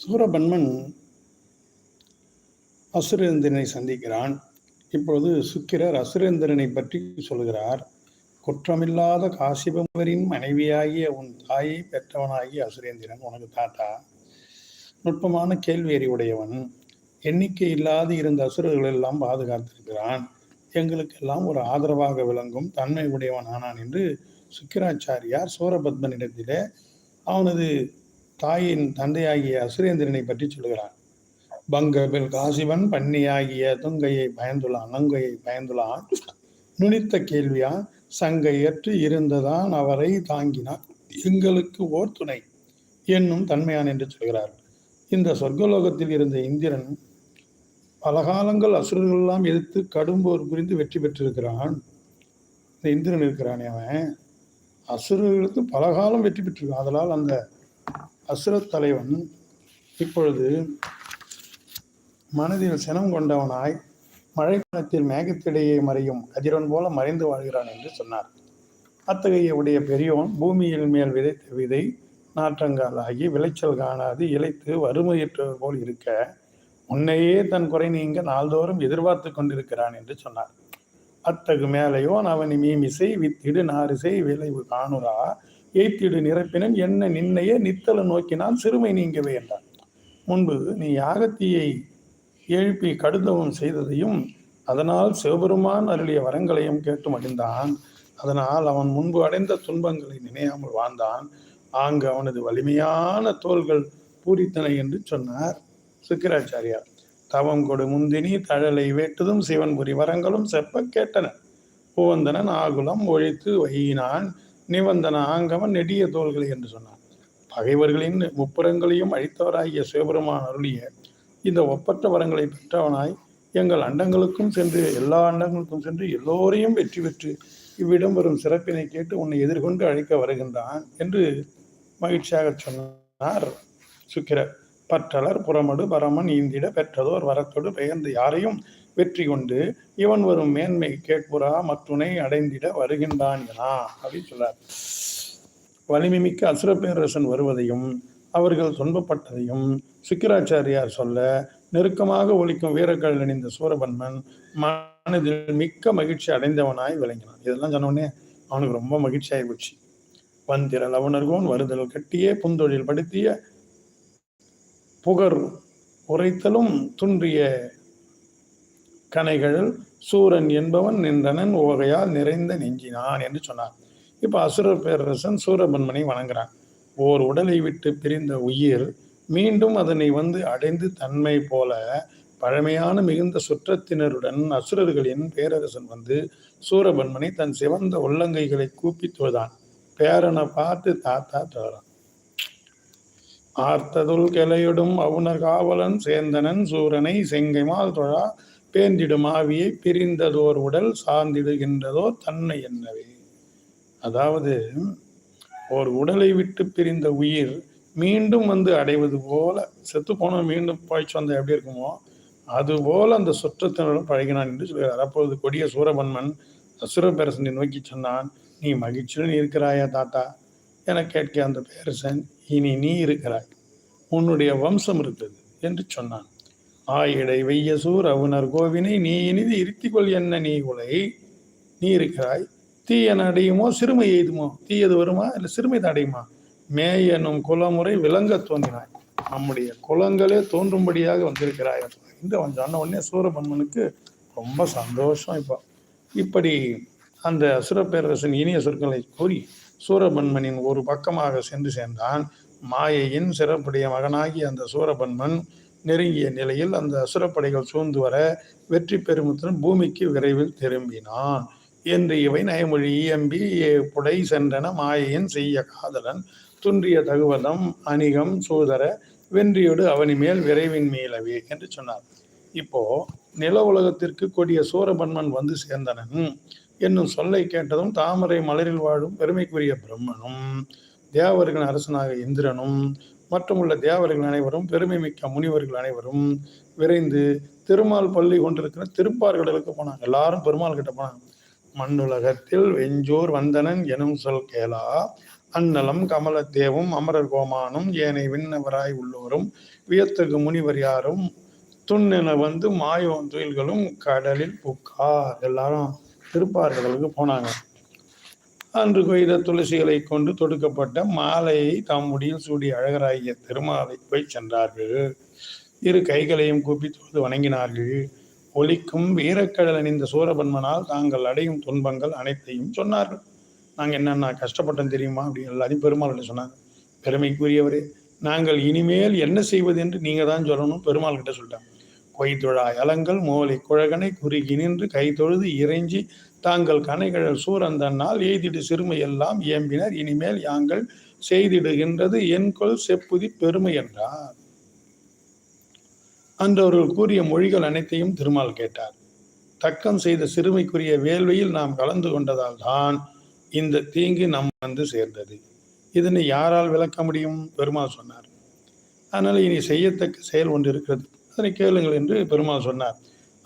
சூரபன்மன் அசுரேந்திரனை சந்திக்கிறான். இப்பொழுது சுக்கிரர் அசுரேந்திரனை பற்றி சொல்கிறார். குற்றமில்லாத காசிபவரின் மனைவியாகிய உன் தாயை பெற்றவனாகிய அசுரேந்திரன் உனக்கு தாத்தா. நுட்பமான கேள்வி அறிவுடையவன். எண்ணிக்கை இல்லாது இருந்த அசுரர்கள் எல்லாம் பாதுகாத்திருக்கிறான். எங்களுக்கெல்லாம் ஒரு ஆதரவாக விளங்கும் தன்மை உடையவன் ஆனான் என்று சுக்கிராச்சாரியார் சூரபத்மனிடத்திலே அவனது தாயின் தந்தையாகிய அசுரேந்திரனை பற்றி சொல்கிறான் பங்கபில் காசிவன் பன்னியாகிய துங்கையை பயந்துள்ளான் நங்கையை பயந்துள்ளான் நுனித்த கேள்வியா? சங்கையற்று இருந்ததான் அவரை தாங்கினார் எங்களுக்கு ஓர் துணை என்னும் தன்மையான் என்று சொல்கிறார். இந்த சொர்க்கலோகத்தில் இருந்த இந்திரன் பல காலங்கள் அசுரர்கள் எல்லாம் எதிர்த்து கடும்போர் புரிந்து வெற்றி பெற்றிருக்கிறான். இந்த இந்திரன் இருக்கிறானே அவன். அசுரர்களுக்கு பல காலம் வெற்றி பெற்றிருக்கான். அதனால் அந்த அசுரத் தலைவன் இப்பொழுது மனதில் சினம் கொண்டவனாய் மழைப்பணத்தில் மேகத்திடையே மறையும் கதிரன் போல மறைந்து வாழ்கிறான் என்று சொன்னார். அத்தகைய உடைய பெரியவன் பூமியில் மேல் விதைத்த விதை நாற்றங்காலாகி விளைச்சல் காணாது இழைத்து வறுமையற்றவர் போல் இருக்க உன்னையே தன் குறை நீங்க நாள்தோறும் எதிர்பார்த்து கொண்டிருக்கிறான் என்று சொன்னார். அத்தகு மேலையோன் அவனி மீமிசை வித்திடு நாரிசை விளைவு காணுரா எய்த்திடு நிரப்பினன். என்ன நின்னையே நித்தல நோக்கினால் சிறுமை நீங்கவே என்றான். முன்பு நீ யாகத்தீயை எழுப்பி கடுதவம் செய்ததையும் அதனால் சிவபெருமான் அருளிய வரங்களையும் கேட்டு மடிந்தான் அதனால் அவன் முன்பு அடைந்த துன்பங்களை நினையாமல் வாழ்ந்தான். ஆங்கு அவனது வலிமையான தோள்கள் பூரித்தன என்று சொன்னார் சுக்கிராச்சாரியார். தவம் கொடு முந்தினி தழலை வேட்டுதும் சிவன்புரி வரங்களும் செப்ப கேட்டன. புவந்தனன் ஆகுலம் ஒழித்து வையினான். நிவந்தன ஆங்கவன் நெடிய தோள்களை என்று சொன்னான். பகைவர்களின் முப்புறங்களையும் அழித்தவராகிய சிவபெருமான் அருளிய இந்த ஒப்பற்ற வரங்களை பெற்றவனாய் எங்கள் அண்டங்களுக்கும் சென்று எல்லா அண்டங்களுக்கும் சென்று எல்லோரையும் வெற்றி பெற்று இவ்விடம் வரும் சிறப்பினை கேட்டு உன்னை எதிர்கொண்டு அழைக்க வருகின்றான் என்று மகிழ்ச்சியாக சொன்னார் சுக்கிரர். பற்றலர் புறமடு பரமன் ஈந்திட பெற்றதோர் வரத்தோடு பெயர்ந்து யாரையும் வெற்றி கொண்டு இவன் வரும் மேன்மை கேட்புறா மற்றுனை அடைந்திட வருகின்றான் எனா அப்படின்னு சொல்றார். வலிமை மிக்க அசுரப்பேரரசன் வருவதையும் அவர்கள் துன்பப்பட்டதையும் சுக்கிராச்சாரியார் சொல்ல நெருக்கமாக ஒழிக்கும் வீரர்கள் அணிந்த சூரபன்மன் மனதில் மிக்க மகிழ்ச்சி அடைந்தவனாய் விளங்கினான். இதெல்லாம் சொன்ன உடனே அவனுக்கு ரொம்ப மகிழ்ச்சி ஆகிப்போச்சு வந்திர லவணர்கோன் வருதல் கட்டியே புந்தொழில் படுத்திய புகர் உரைத்தலும் துன்றிய கனைகள் சூரன் என்பவன் நின்றனன் ஓகையால் நிறைந்த நெஞ்சினான் என்று சொன்னார். இப்போ அசுர பேரரசன் சூரபன்மனை வணங்குறான். ஓர் உடலை விட்டு பிரிந்த உயிர் மீண்டும் அதனை வந்து அடைந்து தன்மை போல பழமையான மிகுந்த சுற்றத்தினருடன் அசுரர்களின் பேரரசன் வந்து சூரபன்மனை தன் சிவந்த உள்ளங்கைகளை கூப்பி தொழுதான். பேரனை பார்த்து தாத்தா தோறான் ஆர்த்ததுல் கிளையொடும் அவுணர் காவலன் சேந்தனன் சூரனை செங்கைமால் தொழா பேந்திடும் ஆவியை பிரிந்ததோர் உடல் சார்ந்திடுகின்றதோ தன்னை என்னவே. அதாவது ஒரு உடலை விட்டு பிரிந்த உயிர் மீண்டும் வந்து அடைவது போல செத்து போன மீண்டும் பாய்ச்சி வந்த எப்படி இருக்குமோ அதுபோல அந்த சுற்றத்தினரும் பழகினான் என்று சொல்கிறார். அப்பொழுது கொடிய சூரபன்மன் அசுரபேரசனை நோக்கி சொன்னான் நீ மகிழ்ச்சியுடன் இருக்கிறாயா தாத்தா? என கேட்க அந்த பேரசன் இனி நீ இருக்கிறாய் உன்னுடைய வம்சம் இருக்கிறது என்று சொன்னான். ஆயிடை வெய்ய அவுணர் கோவினை நீ இனிது இருத்திக்கொள் என்ன நீ உலை நீ இருக்கிறாய். தீயன அடையுமோ? சிறுமை எய்துமோ? தீயது வருமா? இல்லை சிறுமை அடையுமா? மேய் எனும் குலமுறை விளங்க தோன்றினாய். நம்முடைய குலங்களே தோன்றும்படியாக வந்திருக்கிறாய். இந்த சொன்ன உடனே சூரபன்மனுக்கு ரொம்ப சந்தோஷம் இப்போ. இப்படி அந்த அசுரப்பேரரசன் இனிய சொற்களை கூறி சூரபன்மனின் ஒரு பக்கமாக சென்று சேர்ந்தான். மாயையின் சிறப்புடைய மகனாகி அந்த சூரபன்மன் நெருங்கிய நிலையில் அந்த அசுரப்படைகள் சூழ்ந்து வர வெற்றி பெருமுத்தன் பூமிக்கு விரைவில் திரும்பினான் என்று இவை நயமொழி இயம்பி புடை சென்றன மாயையின் செய்ய காதலன். துன்றிய தகுவதம் அணிகம் சூதர வென்றியோடு அவனி மேல் விரைவின் மீளவே என்று சொன்னார். இப்போ நில உலகத்திற்கு கொடிய சூரபன்மன் வந்து சேர்ந்தனன் என்னும் சொல்லை கேட்டதும் தாமரை மலரில் வாழும் பெருமைக்குரிய பிரம்மனும் தேவர்களின் அரசனாக இந்திரனும் மற்றும் உள்ள தேவர்கள் அனைவரும் பெருமை மிக்க முனிவர்கள் அனைவரும் விரைந்து திருமால் பள்ளி கொண்டிருக்கிற திருப்பார்கடலுக்கு போனாங்க. எல்லாரும் பெருமாள் கிட்ட போனாங்க. மண்ணுலகத்தில் வெஞ்சூர் வந்தனன் எனும் சொல் கேளா. அன்னலம் கமலத்தேவும் அமரர் கோமானும் ஏனை விண்ணவராய் உள்ளோரும் வியத்தகு முனிவர் யாரும் துண்ணென வந்து மாயோன் துயில்களும் கடலில் புக்கார். எல்லாரும் திருப்பார்களுக்கு போனாங்க. அன்று கொய்த துளசிகளை கொண்டு தொடுக்கப்பட்ட மாலையை தம் முடியில் சூடி அழகராகிய திருமாலை போய் சென்றார்கள். இரு கைகளையும் கூப்பி தொழுது வணங்கினார்கள். ஒலிக்கும் வீரக்கடல் அணிந்த சூரபன்மனால் தாங்கள் அடையும் துன்பங்கள் அனைத்தையும் சொன்னார்கள். நாங்கள் என்னென்ன கஷ்டப்பட்டோம் தெரியுமா? அப்படின்னு எல்லாத்தையும் பெருமாள் சொன்னாங்க. பெருமைக்குரியவரே நாங்கள் இனிமேல் என்ன செய்வது என்று நீங்கள் தான் சொல்லணும் பெருமாள் கிட்ட சொல்லிட்டாங்க கொய்தொழா அலங்கள் மோலை குழகனை குறுகி நின்று கை தொழுது இறைஞ்சி தாங்கள் கனைகழல் சூரந்தன்னால் எய்திடு சிறுமை எல்லாம் இயம்பினர் இனிமேல் யாங்கள் செய்திடுகின்றது என்கொள் செப்புதி பெருமை என்றார். அன்றவர்கள் கூறிய மொழிகள் அனைத்தையும் திருமால் கேட்டார். தக்கம் செய்த சிறுமைக்குரிய வேள்வையில் நாம் கலந்து கொண்டதால் தான் இந்த தீங்கு நம் வந்து சேர்ந்தது. இதனை யாரால் விளக்க முடியும்? பெருமாள் சொன்னார். அதனால் இனி செய்யத்தக்க செயல் ஒன்று இருக்கிறது. அதனை கேளுங்கள் என்று பெருமாள் சொன்னார்.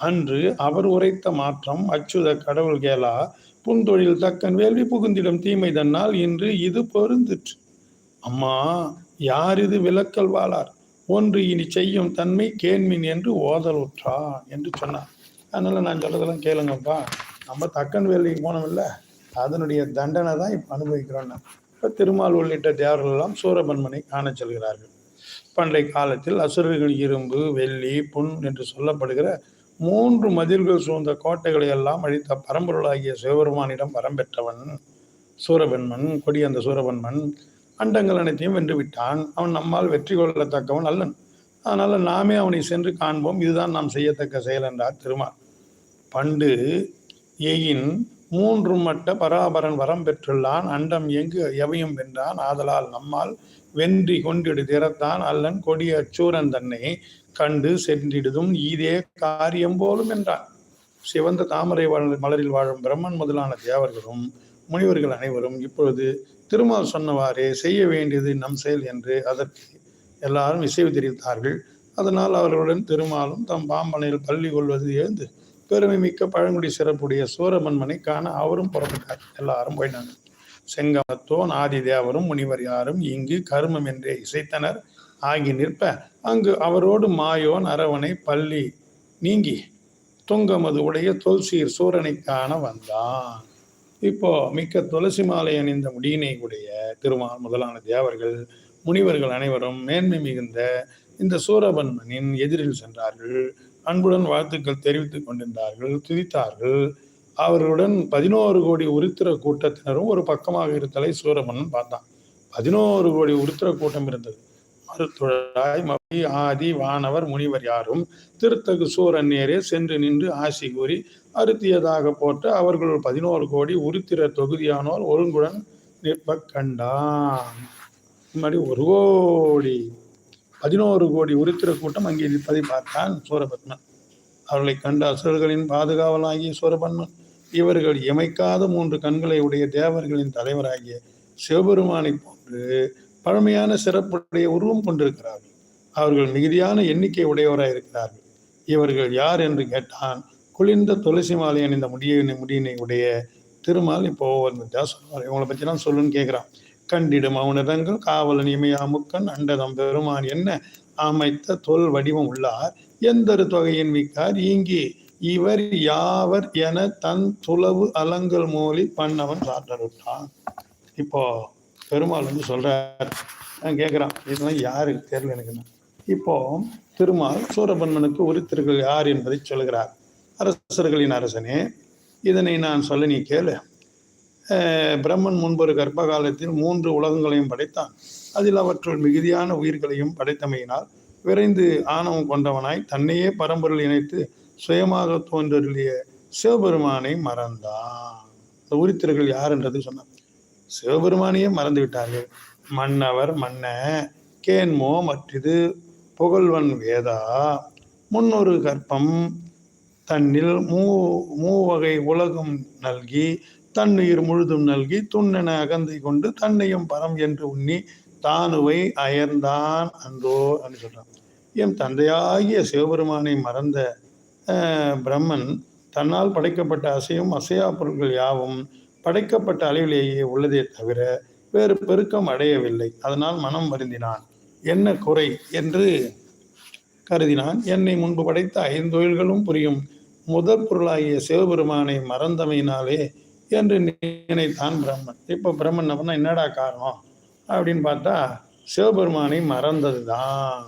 அன்று அவர் உரைத்த மாற்றம் அச்சுத கடவுள் கேளா புன்தொழில் தக்கன் வேள்வி புகுந்திடும் தீமை தன்னால் இன்று இது பொருந்துற்று. அம்மா யார் இது விளக்கல் வாழார் ஒன்று இனி செய்யும் தன்மை கேண்மின் என்று ஓதலுற்றான் என்று சொன்னார். அதனால நான் சொல்றதெல்லாம் கேளுங்கப்பா. நம்ம தக்கன் வேலைக்கு போனோம்ல அதனுடைய தண்டனை தான் இப்போ அனுபவிக்கிறோம் இப்போ திருமால் உள்ளிட்ட தேவர்கள் எல்லாம் சூரபன்மனை காண செல்கிறார்கள். பண்டை காலத்தில் அசுரர்கள் இரும்பு வெள்ளி புண் என்று சொல்லப்படுகிற மூன்று மதில்கள் சூழ்ந்த கோட்டைகளை எல்லாம் அழித்த பரம்பொருளாகிய சிவபெருமானிடம் வரம்பெற்றவன் சூரபன்மன் கொடி அந்த சூரபன்மன் அண்டங்கள் அனைத்தையும் வென்று விட்டான். அவன் நம்மால் வெற்றி கொள்ளத்தக்கவன் அல்லன். அதனால நாமே அவனை சென்று காண்போம். இதுதான் நாம் செய்யத்தக்க செயல் என்றார் திருமால். பண்டு எயின் மூன்று மட்ட பராபரன் வரம் பெற்றுள்ளான். அண்டம் எங்கு எவையும் வென்றான். ஆதலால் நம்மால் வென்றி கொண்டிடு திறத்தான் அல்லன். கொடிய அச்சூரன் தன்னை கண்டு சென்றிடுதும் ஈதே காரியம் போலும் என்றான். சிவந்த தாமரை மலரில் வாழும் பிரம்மன் முதலான தேவர்களும் முனிவர்கள் அனைவரும் இப்பொழுது திருமால் சொன்னவாறே செய்ய வேண்டியது நம் செயல் என்று அதற்கு எல்லாரும் இசைவு தெரிவித்தார்கள். அதனால் அவர்களுடன் திருமாலும் தம் பாம்பனையில் பள்ளி கொள்வது எழுந்து பெருமை மிக்க பழங்குடி சிறப்புடைய சூரமன்மனை காண அவரும் புறப்பட்டார். எல்லாரும் போயினாங்க செங்கமத்தோன் ஆதி தேவரும் முனிவர் யாரும் இங்கு கருமம் என்றே இசைத்தனர். ஆகி நிற்ப. அங்கு அவரோடு மாயோன் அரவணை பள்ளி நீங்கி துங்கமது உடைய தொல்சீர் சூரனை காண வந்தான். இப்போ மிக்க துளசி மாலை அணிந்த முடியினை உடைய திருமால் முதலான தேவர்கள் முனிவர்கள் அனைவரும் மேன்மை மிகுந்த இந்த சூரபன்மனின் எதிரில் சென்றார்கள். அன்புடன் வாழ்த்துக்கள் தெரிவித்துக் கொண்டிருந்தார்கள் துதித்தார்கள். அவர்களுடன் பதினோரு கோடி உருத்திர கூட்டத்தினரும் ஒரு பக்கமாக இருத்தலை சூரமன்னன் பார்த்தான். பதினோரு கோடி உருத்திர கூட்டம் இருந்தது. மருத்துவராய் மவி ஆதி வானவர் முனிவர் யாரும் திருத்தகு சூரன் நேரே சென்று நின்று ஆசி கூறி அறுத்தியதாக போட்டு அவர்களுள் பதினோரு கோடி உருத்திர தொகுதியானோர் ஒருங்குடன் நிற்ப கண்டான். முன்னாடி ஒரு கோடி பதினோரு கோடி உருத்திர கூட்டம் அங்கே நிற்பதை பார்த்தான் சூரபத்மன். அவர்களை கண்ட அசுரர்களின் பாதுகாவலாகிய சூரபன்மன் இவர்கள் இமைக்காத மூன்று கண்களை உடைய தேவர்களின் தலைவராகிய சிவபெருமானை போன்று பழமையான சிறப்புடைய உருவம் கொண்டிருக்கிறார்கள். அவர்கள் மிகுதியான எண்ணிக்கை உடையவராக இருக்கிறார்கள். இவர்கள் யார் என்று கேட்டான். குளிர்ந்த துளசி மாலை அணிந்த முடியினை முடியினை உடைய திருமால் இப்போ வந்துட்டா சொல்லுவார். இவங்களை பற்றி தான் சொல்லுன்னு கேட்குறான் கண்டிடும் அவனிடங்கள் காவலன் இமையா முக்கன் அண்டதம் பெருமான் என்ன அமைத்த தொல் வடிவம் உள்ளார். எந்தொரு தொகையின் மிக்கார் இங்கே இவர் யாவர் என தன் துளவு அலங்கல் மூலி பண்ணவன் சாற்றருட்டான். இப்போ பெருமாள் வந்து சொல்கிறார் நான் கேட்குறான் இதெல்லாம் யாருக்கு தெரியல எனக்கு இப்போ திருமால் சூரபன்மனுக்கு உரித்திருக்கள் யார் என்பதை சொல்கிறார். அரசர்களின் அரசனே இதனை நான் சொல்ல நீ கேளு. பிரம்மன் முன்பொரு கர்ப்ப காலத்தில் மூன்று உலகங்களையும் படைத்தான். அதில் அவற்றுள் மிகுதியான உயிர்களையும் படைத்தமையினால் விரைந்து ஆணவம் கொண்டவனாய் தன்னையே பரம்பொருள் இணைத்து சுயமாக தோன்றருளிய சிவபெருமானை மறந்தான். இந்த உரித்திரர்கள் யார் என்றது சொன்னான் சிவபெருமானையே மறந்து விட்டார்கள் மன்னவர் மன்ன கேன்மோ மற்றது புகழ்வன் வேதா முன்னொரு கற்பம் தன்னில் மூ மூவகை உலகம் நல்கி தன்னுயிர் முழுதும் நல்கி துண்ணென அகந்தை கொண்டு தன்னையும் பரம் என்று உண்ணி தானுவை அயர்ந்தான் அன்றோ அப்படின்னு சொல்கிறான் என் தந்தையாகிய சிவபெருமானை மறந்த பிரம்மன் தன்னால் படைக்கப்பட்ட அசையும் அசையா பொருட்கள் யாவும் படைக்கப்பட்ட அளவிலேயே உள்ளதே தவிர வேறு பெருக்கம் அடையவில்லை. அதனால் மனம் வருந்தினான். என்ன குறை? என்று கருதினான். என்னை முன்பு படைத்த ஐந்தொழில்களும் புரியும். முதற் பொருளாகிய சிவபெருமானை மறந்தமையினாலே என்று நினைத்தான் பிரம்மன். இப்போ பிரம்மன் அப்படின்னா என்னடா காரணம்? அப்படின்னு பார்த்தா சிவபெருமானை மறந்தது தான்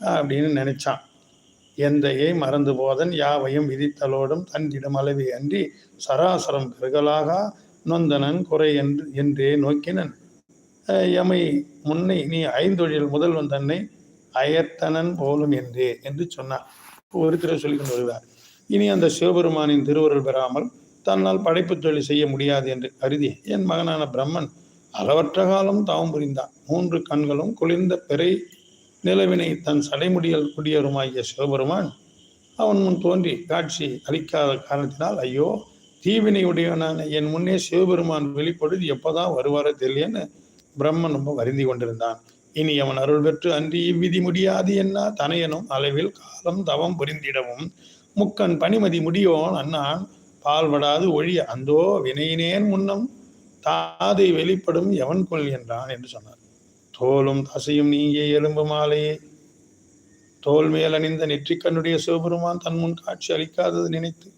அப்படின்னு நினைச்சான். எந்தையை மறந்து போதன் யாவையும் விதித்தலோடும் தந்திடம் அளவே அன்றி சராசரம் பெருகலாக நொந்தனன் குறை என்று என்றே நோக்கினன். எமை முன்னை நீ ஐந்தொழில் முதல்வன் தன்னை அயர்த்தனன் போலும் என்றே என்று சொன்னார் ஒருத்தர் சொல்லிக் கொண்டு வருகிறார். இனி அந்த சிவபெருமானின் திருவருள் பெறாமல் தன்னால் படைப்பு தொழில் செய்ய முடியாது என்று கருதி என் மகனான பிரம்மன் அளவற்ற காலம் தாவும் புரிந்தான். மூன்று கண்களும் குளிர்ந்த பிறை நிலவினை தன் சடைமுடியல் குடியருமாகிய சிவபெருமான் அவன் முன் தோன்றி காட்சி அளிக்காத காரணத்தினால் ஐயோ தீவினை உடையவனான என் முன்னே சிவபெருமான் வெளிப்படுது எப்போதான் வருவாரோ தெரியலன்னு பிரம்மன் ரொம்ப வருந்தி கொண்டிருந்தான். இனி அவன் அருள் பெற்று அன்றி இவ்விதி முடியாது என்ன? தனையனும் அளவில் காலம் தவம் புரிந்திடவும். முக்கன் பனிமதி முடியோன் அண்ணான் பால்படாது ஒழிய அந்தோ வினையினேன் முன்னம் தாதை வெளிப்படும் எவன் கொள் என்றான் என்று சொன்னார். தோலும் தசையும் நீங்கிய எலும்பு மாலையே. தோல் மேல் அணிந்த நெற்றிக்கண்ணுடைய சிவபெருமான் தன் முன் காட்சி அளிக்காதது நினைத்து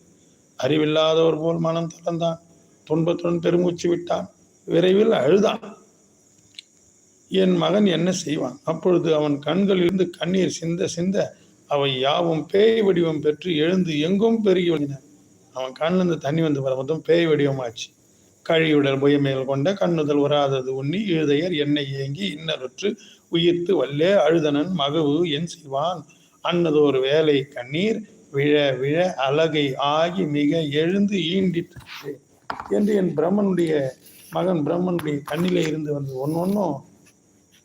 அறிவில்லாதவர் போல் மனம் தளர்ந்தான். துன்பத்துடன் பெருமூச்சு விட்டான். விரைவில் அழுதான். என் மகன் என்ன செய்வான்? அப்பொழுது அவன் கண்களிலிருந்து கண்ணீர் சிந்த சிந்த அவை யாவும் பேய் வடிவம் பெற்று எழுந்து எங்கும் பெருகி வந்தன அவன் கண்ணிலிருந்து தண்ணி வந்து வர மொத்தம் பேய் வடிவமாச்சு. கழியுடல் புயமைகள் கொண்ட கண்ணுதல் உறாதது உண்ணி இழுதையர் என்னை ஏங்கி இன்னருற்று உயிர்த்து வல்லே அழுதனன் மகவு என் செய்வான் அன்னதோர் வேலை கண்ணீர் விழ விழ அழகை ஆகி மிக எழுந்து ஈண்டிற்று. என்று என் பிரம்மனுடைய மகன் பிரம்மனுடைய கண்ணிலே இருந்து வந்து ஒன்னொன்னும்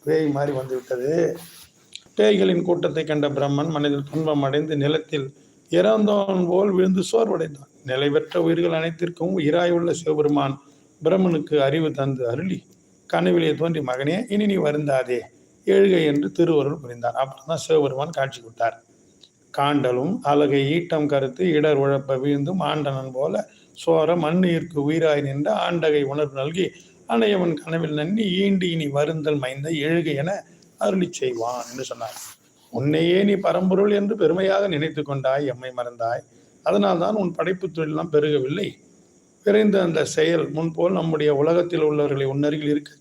பேய் மாறி வந்துவிட்டது பேய்களின் கூட்டத்தை கண்ட பிரம்மன் மனதில் துன்பம் அடைந்து நிலத்தில் இறந்தவன் போல் விழுந்து சோர்வடைந்தான். நிலை பெற்ற உயிர்கள் அனைத்திற்கும் உயிராய் உள்ள சிவபெருமான் பிரம்மனுக்கு அறிவு தந்து அருளி கனவிலே தோன்றி மகனே இனி நீ வருந்தாதே. எழுக என்று திருவருள் புரிந்தார் அப்புறம் தான் சிவபெருமான் காட்சி கொடுத்தார். காண்டலும் அழகை ஈட்டம் கருத்து இடர் உழப்ப வீழ்ந்தும் ஆண்டனன் போல சோர மண்ணீர்க்கு உயிராய் நின்ற ஆண்டகை உணர்வு நல்கி அணையவன் கனவில் நன்னி ஈண்டு இனி வருந்தல் மைந்த எழுக என அருளி செய்வான் என்று சொன்னார். உன்னையே நீ பரம்பொருள் என்று பெருமையாக நினைத்து கொண்டாய் எம்மை மறந்தாய். அதனால்தான் உன் படைப்பு தொழிலெல்லாம் பெருகவில்லை. விரைந்த அந்த செயல் முன்போல் நம்முடைய உலகத்தில் உள்ளவர்களை உன்னருகில் இருக்க.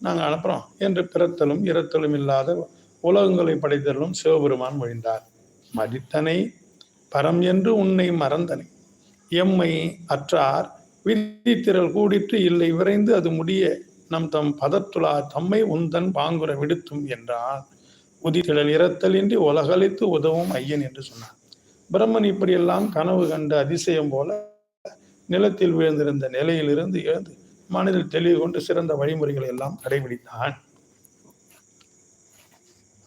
நாங்கள் அனுப்புகிறோம் என்று பிறத்தலும் இறத்தலும் இல்லாத உலகங்களை படைத்தலும் சிவபெருமான் மொழிந்தார். மதித்தனை பரம் என்று உன்னை மறந்தனை. எம்மை அற்றார் விதித்திரள் கூடிற்று இல்லை விரைந்து அது முடிய நம் தம் பதத்துலா தம்மை உந்தன் பாங்குற விடுத்தும் என்றான். உதித்திழல் இறத்தலின்றி உலகளித்து உதவும் ஐயன் என்று சொன்னார். பிரம்மன் இப்படியெல்லாம் கனவு கண்ட அதிசயம் போல நிலத்தில் விழுந்திருந்த நிலையிலிருந்து எழுந்து மனதில் தெளிவு கொண்டு சிறந்த வழிமுறைகளை எல்லாம் கடைபிடித்தான்.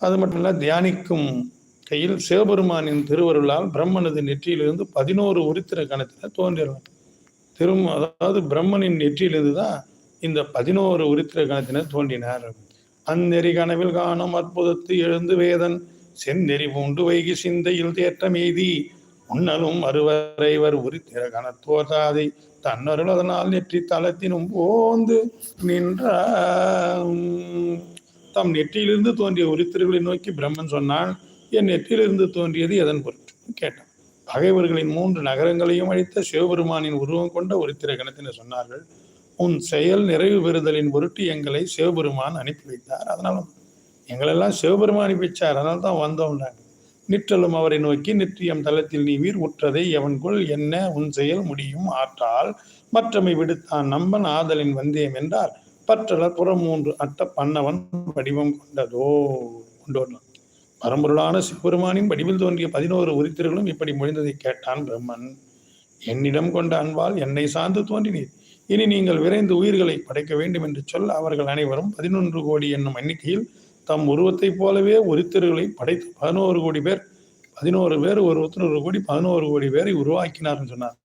அது மட்டுமல்ல தியானிக்கும் கையில் சிவபெருமானின் திருவருளால் பிரம்மனது நெற்றியிலிருந்து பதினோரு உருத்திர கணத்தில் தோன்றிடலாம் திரும் அதாவது பிரம்மனின் நெற்றியிலிருந்து தான் இந்த பதினோரு உருத்திர கணத்தினர் தோன்றினார். அந்நெறி கனவில் காணும் அற்புதத்து எழுந்து வேதன் செந்நெறி பூண்டு வைகி சிந்தையில் தேற்றம் எய்தி உன்னலும் அறுவரைவர் உரித்திர கணத்தோதாதை தன்னருள் அதனால் நெற்றி தளத்தினும் போந்து நின்ற தம் நெற்றியிலிருந்து தோன்றிய உரித்திரர்களை நோக்கி பிரம்மன் சொன்னான் என் நெற்றியிலிருந்து தோன்றியது எதன் பொருட்டு? கேட்டான். பகைவர்களின் மூன்று நகரங்களையும் அழித்த சிவபெருமானின் உருவம் கொண்ட உரித்திர கணத்தினர் சொன்னார்கள் உன் செயல் நிறைவு பெறுதலின் பொருட்டு எங்களை சிவபெருமான் அனுப்பி வைத்தார். அதனால எங்களெல்லாம் சிவபெருமான் அனுப்பி வச்சார் அதனால தான் வந்தோம்னாங்க. நிற்றலும் அவரை நோக்கி நித்தியம் தளத்தில் நீ வீர் உற்றதை எவன்குள் என்ன உன் செயல் முடியும்? ஆற்றால் மற்றமை விடுத்தான். நம்பன் ஆதலின் வந்தேம் என்றார். பற்றலர் புறம் மூன்று அட்ட பண்ணவன் வடிவம் கொண்டதோ? கொண்டு பரம்பொருளான சிவபெருமானின் வடிவில் தோன்றிய பதினோரு உரித்திர்களும் இப்படி மொழிந்ததை கேட்டான் பிரம்மன். என்னிடம் கொண்ட அன்பால் என்னை சார்ந்து தோன்றினீர். இனி நீங்கள் விரைந்து உயிர்களை படைக்க வேண்டும் என்று சொல்ல அவர்கள் அனைவரும் பதினொன்று கோடி என்னும் எண்ணிக்கையில் தம் உருவத்தைப் போலவே ஒருத்தர்களை படைத்து பதினோரு கோடி பேர் பதினோரு பேர் ஒரு ஒருத்தர் கோடி பதினோரு கோடி பேரை உருவாக்கினார்னு சொன்னார்.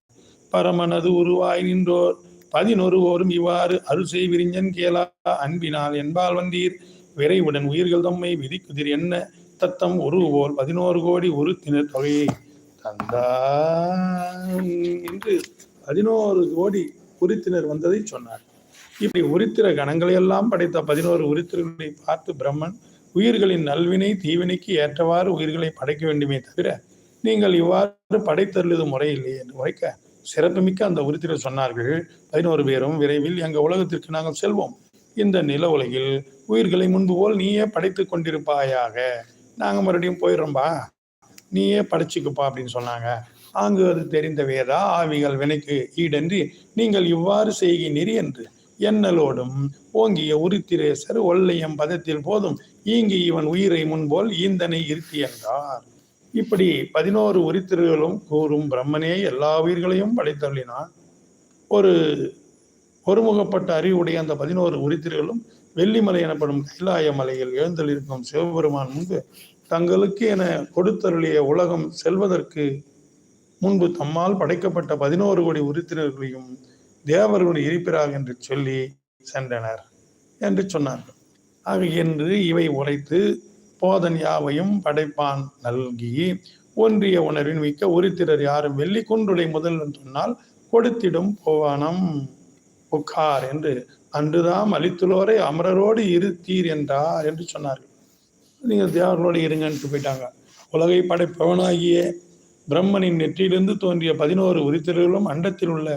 பரமனது உருவாய் நின்றோர் பதினொரு ஓரும் இவ்வாறு அருசை விரிஞ்சன் கேளா அன்பினால் என்பால் வந்தீர். விரைவுடன் உயிர்கள் தம்மை விதிக்குதிர் என்ன? தத்தம் உருவோல் பதினோரு கோடி உருத்தினர் தொகையை தந்தா என்று பதினோரு கோடி உறுத்தினர் வந்ததை சொன்னார். இப்படி உரித்திர கணங்களையெல்லாம் படைத்த பதினோரு உரித்திரங்களை பார்த்து பிரம்மன் உயிர்களின் நல்வினை தீவினைக்கு ஏற்றவாறு உயிர்களை படைக்க வேண்டுமே தவிர நீங்கள் இவ்வாறு படைத்தருளது முறையில்லை என்று உரைக்க சிறப்புமிக்க அந்த உரித்திரர் சொன்னார்கள். பதினோரு பேரும் விரைவில் எங்கள் உலகத்திற்கு நாங்கள் செல்வோம். இந்த நில உலகில் உயிர்களை முன்பு போல் நீயே படைத்து கொண்டிருப்பாயாக. நாங்கள் மறுபடியும் போயிடுறோம்பா. நீயே படைச்சிக்குப்பா அப்படின்னு சொன்னாங்க. ஆங்கு அது தெரிந்த வேதா ஆவிகள் வினைக்கு ஈடன்றி நீங்கள் இவ்வாறு செய்கினீர் என்று எண்ணலோடும் ஓங்கிய உருத்திரேசர் ஒல்லையம் பதத்தில் போதும். ஈங்கி இவன் உயிரை முன்போல் ஈந்தனை இருத்தி என்றார். இப்படி பதினோரு உரித்திரர்களும் கூறும் பிரம்மனே எல்லா உயிர்களையும் படைத்தள்ளினான். ஒரு ஒருமுகப்பட்ட அறிவுடைய அந்த பதினோரு உரித்திரர்களும் வெள்ளிமலை எனப்படும் கைலாய மலையில் எழுந்தளிருக்கும் சிவபெருமான் முன்பு தங்களுக்கு என கொடுத்தருளிய உலகம் செல்வதற்கு முன்பு தம்மால் படைக்கப்பட்ட பதினோரு கோடி உறுப்பினர்களையும் தேவர்களுடைய இருப்பிறார் என்று சொல்லி சென்றனர் என்று சொன்னார்கள். ஆக என்று இவை உரைத்து போதன் யாவையும் படைப்பான் நல்கி ஒன்றிய உணர்வின் மிக்க உரித்திரர் யாரும் வெள்ளி குன்றுடை முதல் சொன்னால் கொடுத்திடும் போவானம். உக்கார் என்று அன்றுதாம் அளித்துள்ளோரை அமரரோடு இருத்தீர் என்றார் என்று சொன்னார்கள். நீங்கள் தேவர்களோடு இருங்கன்ட்டு போயிட்டாங்க. உலகை படைப்பவனாகிய பிரம்மனின் நெற்றியிலிருந்து தோன்றிய பதினோரு உரித்திரர்களும் அண்டத்தில் உள்ள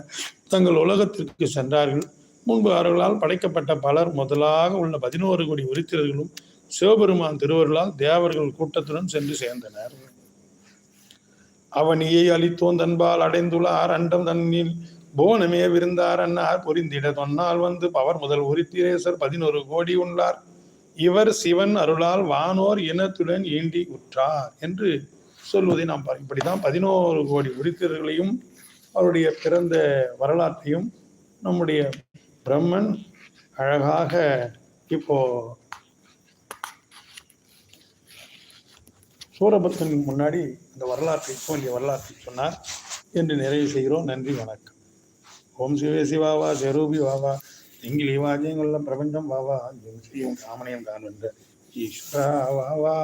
தங்கள் உலகத்திற்கு சென்றார்கள். முன்பு அவர்களால் படைக்கப்பட்ட பலர் முதலாக உள்ள பதினோரு கோடி உரித்திரர்களும் சிவபெருமான் திருவருளால் தேவர்கள் கூட்டத்துடன் சென்று சேர்ந்தனர். அவனியை அளித்தோன் தன்பால் அடைந்துள்ளார். அண்டம் தன்னில் போனமே விருந்தார் அன்னார். பொரிந்திட தொன்னால் வந்து பவர் முதல் உரித்திரேசர் பதினோரு கோடி உள்ளார் இவர் சிவன் அருளால் வானோர் இனத்துடன் ஈண்டி உற்றார் என்று சொல்வதை நாம் பார்க்க இப்படிதான் பதினோரு கோடி உரித்திரர்களையும் அவருடைய பிறந்த வரலாற்றையும் நம்முடைய பிரம்மன் அழகாக இப்போ சூரபத்தனுக்கு முன்னாடி இந்த வரலாற்றை தோன்றிய வரலாற்றை சொன்னார் என்று நிறைவு செய்கிறோம். நன்றி வணக்கம். ஓம் சிவே சிவாவா ஜெரூபி வாவா திங்கிலி இவாஜயங்குள்ள பிரபஞ்சம் வாவா எம் செய்யும் காமனையும் தான் ஈஸ்வரா வாவா